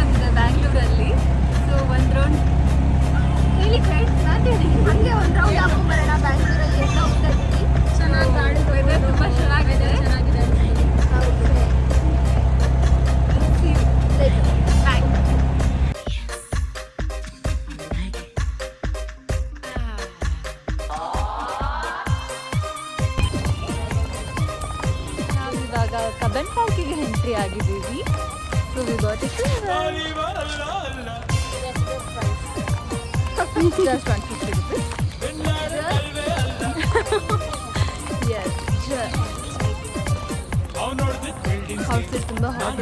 ಬಂದಿದೆ ಬ್ಯಾಂಗ್ಳೂರಲ್ಲಿ. ಸೊ ಒಂದು ರೌಂಡ್ ಹೇಳಿ ಫ್ರೆಂಡ್ಸ್ ನಾನು ಹೇಳಿ ಹಂಗೆ ಒಂದು ರೌಂಡ್ ಹಾಕೊಂಡು ಬರೋಣ. ಬ್ಯಾಂಗ್ಳೂರಲ್ಲಿ ಎಲ್ಲ ಹೋಗ್ತಾ ಇದ್ದೀವಿ ಚೆನ್ನಾಗಿ ಗಾಡಿ ವೆದರ್ ತುಂಬ ಚೆನ್ನಾಗಿದೆ. ಚೆನ್ನಾಗಿದೆ ಕಬೆನ್ ಪಾರ್ಕಿಗೆ ಎಂಟ್ರಿ ಆಗಿದ್ದೀವಿ. the Bugatti Cougar. just 150 rupees. yes, just. Halk sırtında halk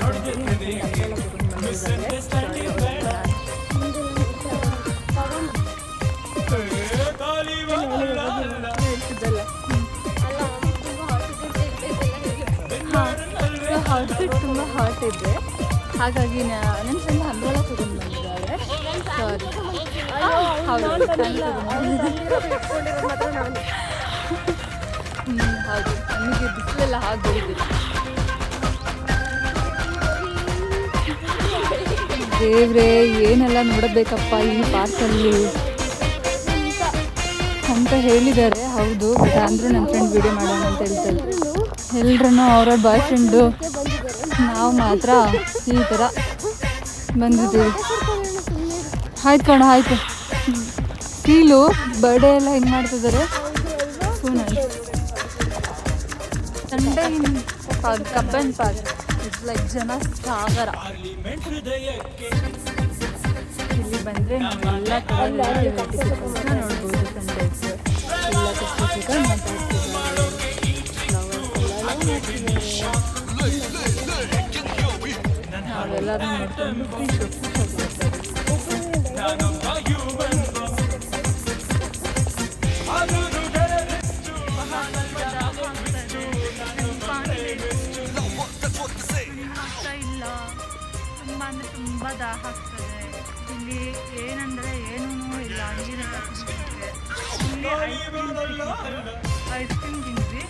Halk sırtında halk edin. ಹಾಗಾಗಿ ನನ್ನ ಫ್ರೆಂಡ್ ಅಂಬ್ರೆಲ್ಲ ತಗೊಂಡು ಹೌದು ಹೌದು. ನಮಗೆ ಬಿಸಿಲೆಲ್ಲ ಹಾಗೆ ಬರುದಿಲ್ಲ ದೇವ್ರೆ, ಏನೆಲ್ಲ ನೋಡಬೇಕಪ್ಪ ಈ ಪಾರ್ಕಲ್ಲಿ ಅಂತ ಹೇಳಿದ್ದಾರೆ. ಹೌದು ಅಂದ್ರೆ ನನ್ನ ಫ್ರೆಂಡ್ ವಿಡಿಯೋ ಮಾಡೋಣ ಅಂತ ಹೇಳ್ತಾರೆ ಎಲ್ರೂ ಅವರ ಬಾಯ್ ಫ್ರೆಂಡು ನಾವು ಮಾತ್ರ ಈ ಥರ ಬಂದಿದ್ದೀವಿ. ಆಯ್ತು ಕಣ, ಆಯ್ತು. ಕೀಲು ಬರ್ಡೇ ಎಲ್ಲ ಹೆಂಗೆ ಮಾಡ್ತಿದ್ದಾರೆ? Sunday in Cubbon Park. It's like ಜನ ಸಾಗರ. ಇಲ್ಲಿ ಬಂದರೆ ನಾವೆಲ್ಲ ಟಿಕೆಟ್ಸ್ನ ನೋಡ್ಬೋದು ಸಂಡೇಸ್ ಎಲ್ಲ ನಾವೆಲ್ಲರೂ ನೋಡ್ಕೊಂಡು ಆಗ್ತಾ ಇಲ್ಲ. ತುಂಬ ಅಂದರೆ ತುಂಬ ದಾಹ ಆಗ್ತದೆ. ಇಲ್ಲಿ ಏನಂದರೆ ಏನೂ ಇಲ್ಲ. ನೀರೆಲ್ಲ ಐಸ್ ಕ್ರೀಮ್ ತಿಂದ್ವಿ.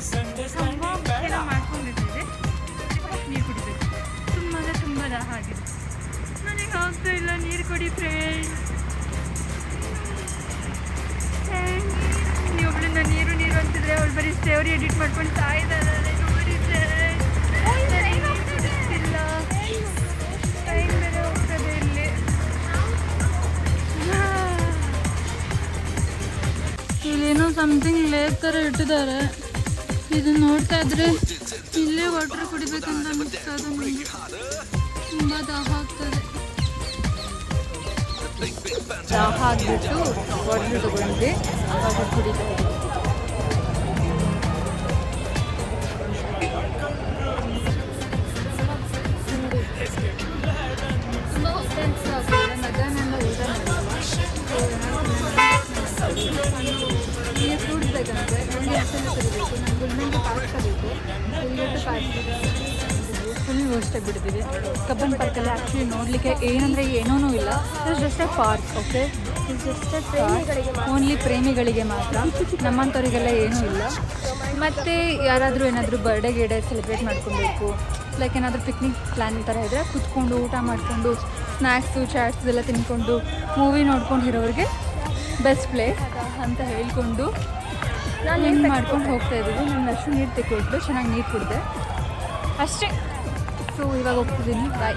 ತುಂಬ ಏನೋ ಮಾಡ್ಕೊಂಡಿದ್ದೀವಿ ನೀರು ಕುಡಿಬೇಕು ತುಂಬ ತುಂಬ ದಾಹ ನನಗೆ ಆಗ್ತಾ ಇಲ್ಲ ನೀರು ಕುಡಿ ಫ್ರೆಂಡ್ ನೀವು ಒಬ್ಳನ್ನ ನೀರು ನೀರು ಅಂತಿದ್ರೆ ಅವಳು ಬರೀ ಸ್ಟೋರಿ ಎಡಿಟ್ ಮಾಡ್ಕೊಂಡು ಸಾಯ್ದಾರೆ ನೋಡಿ friend. ನನಗೆ ನೀರು ಕುಡಿಸ್ತಿಲ್ಲ ಟೈಮ್ ಬೇರೆ ಹೋಗ್ತದೆ ಇಲ್ಲಿ ಇಲ್ಲೇನೋ ಸಮಥಿಂಗ್ ಲೇಕ್ ಥರ ಇಟ್ಟಿದ್ದಾರೆ ಇದನ್ನ ನೋಡ್ತಾ ಇದ್ರೆ ಇಲ್ಲೇ ವಾಟರ್ ಕುಡಿಬೇಕಂತ ಅನಿಸ್ತಾ ಇದೆ ನನಗೆ ತುಂಬ ದಾಹ ಆಗ್ತದೆ ದಾಹ ಆಗಿಬಿಟ್ಟು ವಾಟರ್ ತಗೊಂಡೆ ಅವಾಗ ಕುಡಿತಾ ಈ ಫ್ರೂಟ್ಸ್ ಕರಿಬೇಕು ನನಗೆ ಇವತ್ತು ಪಾಸ್ತಾ ಫುಲ್ ವೇಸ್ಟ್ ಆಗಿಬಿಟ್ಟಿದ್ದೀವಿ ಕಬ್ಬನ್ ಪಾರ್ಕಲ್ಲಿ ಆ್ಯಕ್ಚುಲಿ ನೋಡಲಿಕ್ಕೆ ಏನಂದರೆ ಏನೂ ಇಲ್ಲ it's just a park okay only ಪ್ರೇಮಿಗಳಿಗೆ ಮಾತ್ರ ನಮ್ಮಂಥವ್ರಿಗೆಲ್ಲ ಏನೂ ಇಲ್ಲ ಮತ್ತು ಯಾರಾದರೂ ಏನಾದರೂ ಬರ್ಡೇ ಗಿಡೇ ಸೆಲೆಬ್ರೇಟ್ ಮಾಡ್ಕೊಬೇಕು ಲೈಕ್ ಏನಾದರೂ ಪಿಕ್ನಿಕ್ ಪ್ಲ್ಯಾನ್ ಥರ ಇದ್ದರೆ ಕುತ್ಕೊಂಡು ಊಟ ಮಾಡಿಕೊಂಡು ಸ್ನ್ಯಾಕ್ಸು ಚಾಟ್ಸ್ ಎಲ್ಲ ತಿನ್ಕೊಂಡು ಮೂವಿ ನೋಡ್ಕೊಂಡು ಇರೋರಿಗೆ ಬೆಸ್ಟ್ ಪ್ಲೇಸ್ ಅಂತ ಹೇಳ್ಕೊಂಡು ನಾನು ಏನು ಮಾಡ್ಕೊಂಡು ಹೋಗ್ತಾ ಇದ್ದೀವಿ. ನಾನು ಅಷ್ಟು ನೀರು ತೆಕ್ಕೊಟ್ಟು ಚೆನ್ನಾಗಿ ನೀರು ಕುಡಿದೆ. ಅಷ್ಟೇ. ಸೊ ಇವಾಗ ಹೋಗ್ತಿದ್ದೀನಿ. ಬಾಯ್